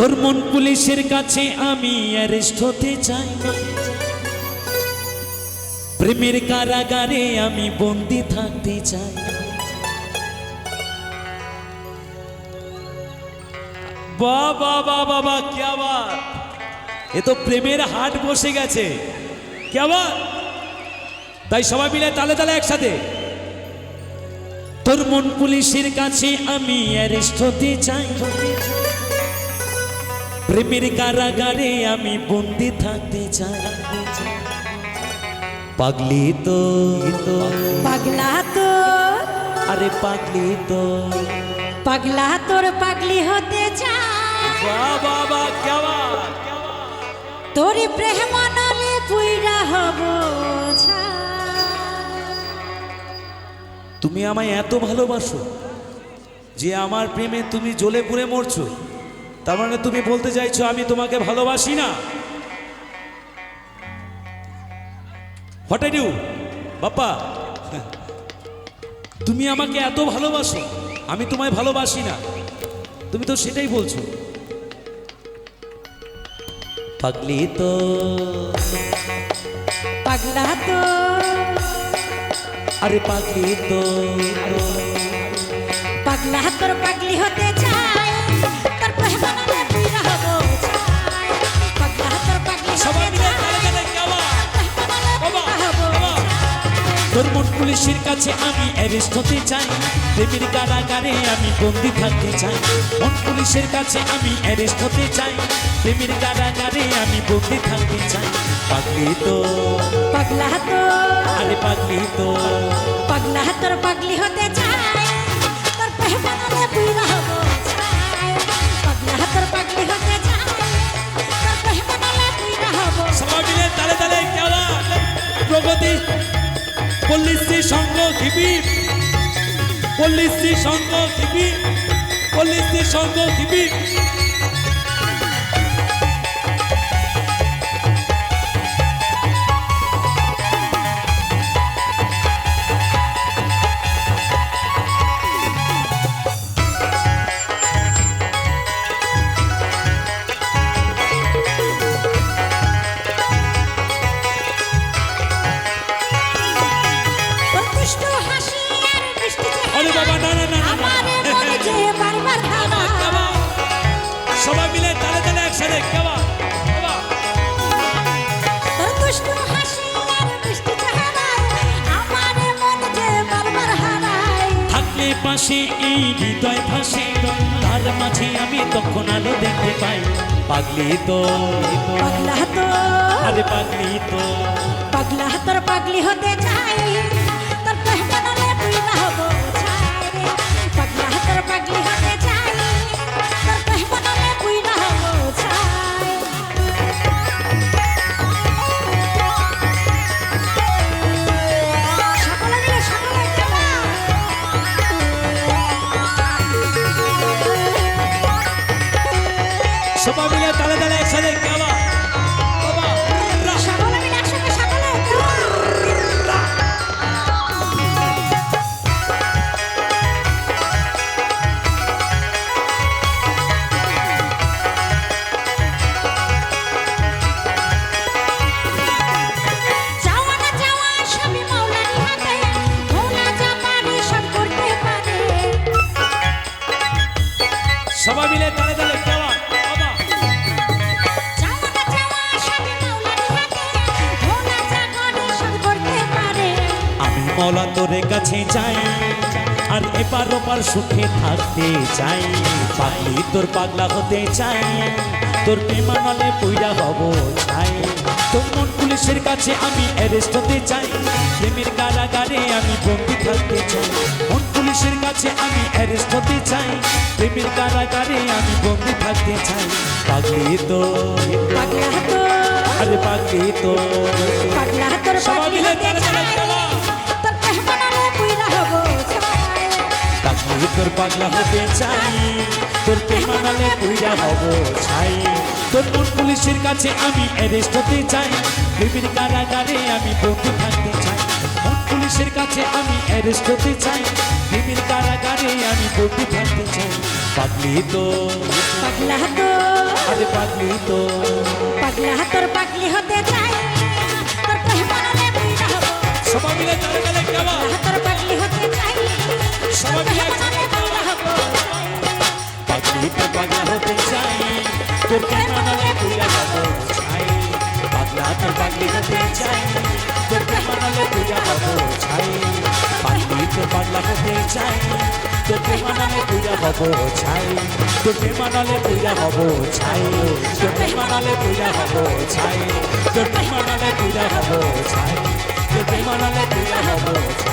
তোর মন পুলিশের কাছে আমি অ্যারেস্ট হতে চাই না। প্রেমের কারাগারে আমি বন্দি থাকতে চাই বাবা বাবা বাবা, কি আবার? এ তো প্রেমের হাট বসে গেছে। কি আবার? তাই সবাই মিলে তালে তালে একসাথে। তোর মন পুলিশের কাছে আমি অ্যারেস্ট হতে চাই প্রেমের কারাগারে আমি বন্দি থাকতে চাই। পাগলি তো পাগলা তো। আরে পাগলি তো। পাগলা তোর পাগলি হতে চাই। বাবা তোর প্রেম তুমি আমায় এত ভালোবাসো যে আমার প্রেমে তুমি জ্বলে পুড়ে মরছো। তার মানে তুমি বলতে চাইছো আমি তোমাকে ভালোবাসি না? হোয়াট আই ডু বাপ্পা তুমি আমাকে এত ভালোবাসো আমি তোমায় ভালোবাসি না। তুমি তো সেটাই বলছো। পাগলি তো। পাগলা তো। আরে পাগলি তো। পাগলা তোর পাগলি হতে চায়। তোর প্রেম নলে পুইরা হব ছাই। পাগলা তোর পাগলি সবাই হতে মিলে চায় তালে তালে গাওয়া। বাবা, হব বাবা। তোর মন পুলিশের কাছে আমি অ্যারেস্ট হতে চাই প্রেমের কারাগারে আমি বন্দি থাকতে চাই মন পুলিশের কাছে আমি অ্যারেস্ট হতে চাই প্রেমের কারাগারে আমি বন্দি থাকতে চাই পাগলি তো পাগলা তো আরে পাগলি তো পাগলা তোর পাগলি হতে চায় তোর পুইরা হব পল্লিশ্রী সঙ্গ শিবির পল্লিশ্রী সঙ্গ শিবির পল্লিশ্রী সঙ্গ শিবির সবাই মিলে তালে তালে একসাথে কেবা পাশে এই হৃদয় ফাঁসে তার মাঝে আমি তখন আলো দেখতে পাই। পাগলি তো পাগলা তো আরে পাগলি তো। পাগলা তোর পাগলি হতে সবাই মিলে তালে তালে একসাথে কেবা বাবা, রা। সকলে মিলে মৌলা তোরে কাছে যাই। আর এপার ওপার সুখে থাকতে চাই। পাগলি তোর পাগলা হতে চাই। তোর প্রেমানলে পইরা হব চাই তোর মন পুলিশের কাছে আমি অ্যারেস্ট হতে চাই। প্রেমের কারাগারে আমি বন্দি থাকতে চাই। মন পুলিশের কাছে আমি অ্যারেস্ট হতে চাই। প্রেমের কারাগারে আমি বন্দি থাকতে চাই। পাগলি তো পাগলা তো আরে পাগলি তো পাগলি তোর পাগলা হতে চাই তোর প্রেমানালে পুইরা হব ছাই। তোর মন পুলিশের কাছে আমি অ্যারেস্ট হতে চাই প্রেমের কারাগারে আমি বন্ধু থাকতে চাই। মন পুলিশের কাছে আমি অ্যারেস্ট হতে চাই দিদির কারাগারে আমি বন্দি থাকতে চাই। পাগলি তো পাগলা তো আরে পাগলি তো পাগলা তোর পাগলি হতে চাই তোর প্রেম নালে বুইরা হব। সবাই মিলে তালে তালে গাওয়া। চাই। তোর প্রেম নালে পুরা হব ছাই তোর প্রেম পূজা হব ছাই তোর প্রেম পূজা হব ছাই তোর প্রেম পূজা হব ছাই তোর প্রেম পূজা হব চাই।